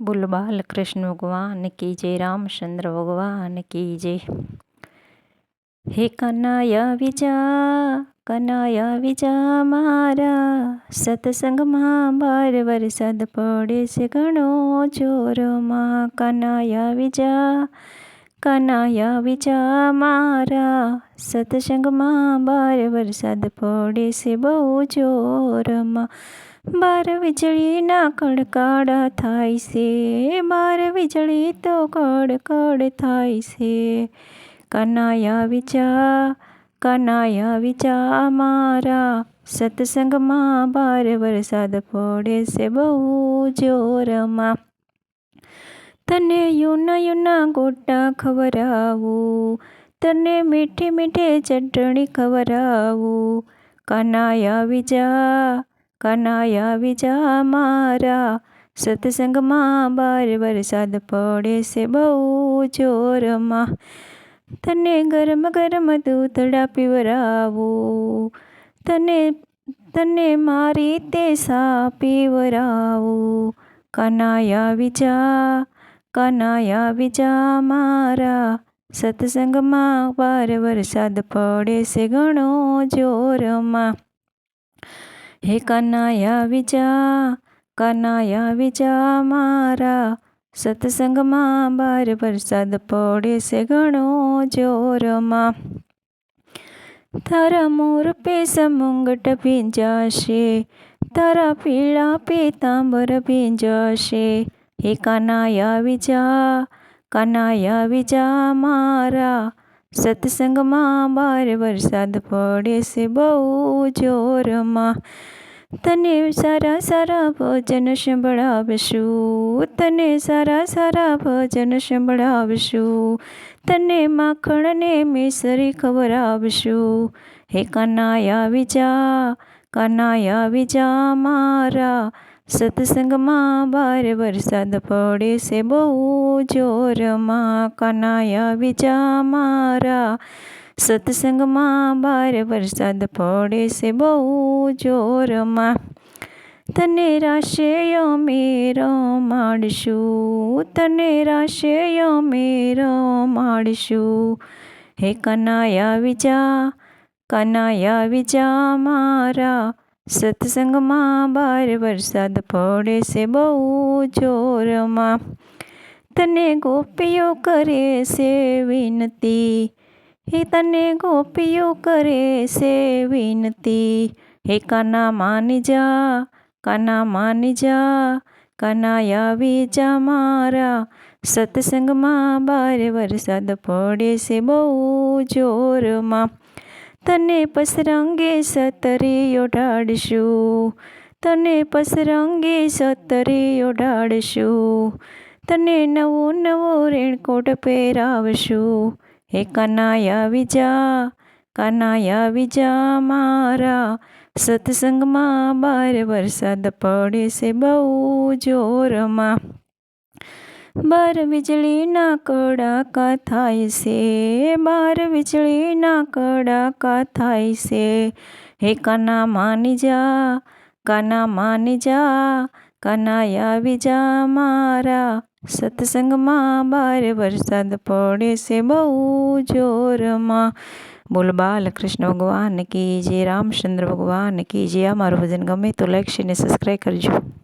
બોલ કૃષ્ણ ભગવાન કી જય રામચંદ્ર ભગવાન કી જય. હે કનાયા વિજા કનાયા વિજા મારા, સત્સંગમાં બાર વરસાદ પડે છે ઘણો જોરમાં. કનાયા વિજા કનૈયા વિજા મારા સત્સંગમાં બાર વરસાદ પડે છે બહુ જોરમાં બાર વીજળીના કડકાડા થાય છે બાર વીજળી તો કડકડ થાય છે કનાયા વિચા કનાયા વિચા મારા સત્સંગમાં બાર વરસાદ પડે છે બહુ જોરમાં તને યુના યુના ગોટા ખવરાવો તને મીઠી મીઠી ચટણી ખવરાવો કનાયા વિજા કનાયા વિજા મારા, સત્સંગમાં બાર વરસાદ પડે છે બહુ જોરમાં. તને ગરમ ગરમ દૂધડા પીવરાવું તને તને મારી તે સા પીવરાવું કનાયા વિજા કનાયા વિજા મારા સત્સંગમાં બાર વરસાદ પડે છે ઘણો જોરમાં. હે કનાયા વિજા કનાયા વિજા મારા સત્સંગમાં બાર વરસાદ પડે છે ઘણો જોરમાં. તારા મોર પેસ મુંગટ ભીંજાશે, તારા પીળા પીતાંબર ભીંજાશે હે કનાયા વિજા કનાયા વિજા મારા, સત્સંગમાં બાર વરસાદ પડે છે બહુ જોરમાં. તને સારા સારા ભજન સંભળાવશું, તને સારા સારા ભજન સંભળાવશું, તને માખણને મિસરી ખવડાવશું. હે કનાયા વિજા કનાયા વિજા મારા સત્સંગમાં બાર વરસાદ પડે છે. બહુ જોરમાં કનાયા બીજા મારા. સત્સંગમાં બાર વરસાદ પડે છે. બહુ જોરમાં તને રાશે મેરો માડશું તને રાશે મેરો માડશું હે કનાયા વિજા કનાયા વિજા મારા. સત્સંગમાં બાર વરસાદ પડે છે બહુ જોરમાં. તને ગોપીઓ કરે છે વિનતી. હે તને ગોપીઓ કરે છે વિનતી. હે કાના માની જા, કાના માની જા, કાના આવી જા મારા. સત્સંગમાં બાર વરસાદ પડે છે બહુ જોરમાં. તને પસરંગે સતરે ઓઢાડશું. તને પસરંગે સતરે ઓઢાડશું. તને નવો નવો રેણકોટ પહેરાવશું. હે કનાયા વિજા કનાયા વિજા મારા, સત્સંગમાં બાર વરસાદ પડે છે બહુ જોરમાં. બાર વીજળીના કડાકા થાય છે. બાર વીજળીના કડાકા થાય છે. હે કના માની જા, કના માની જા, કાના આવી જા મારા. સત્સંગમાં બાર વરસાદ પડે છે બહુ જોરમાં. બોલ બાલકૃષ્ણ ભગવાન કી જે રામચંદ્ર ભગવાન કી જે અમારું ભજન ગમે તો લાઈક શેર સબસ્ક્રાઈબ કરજો.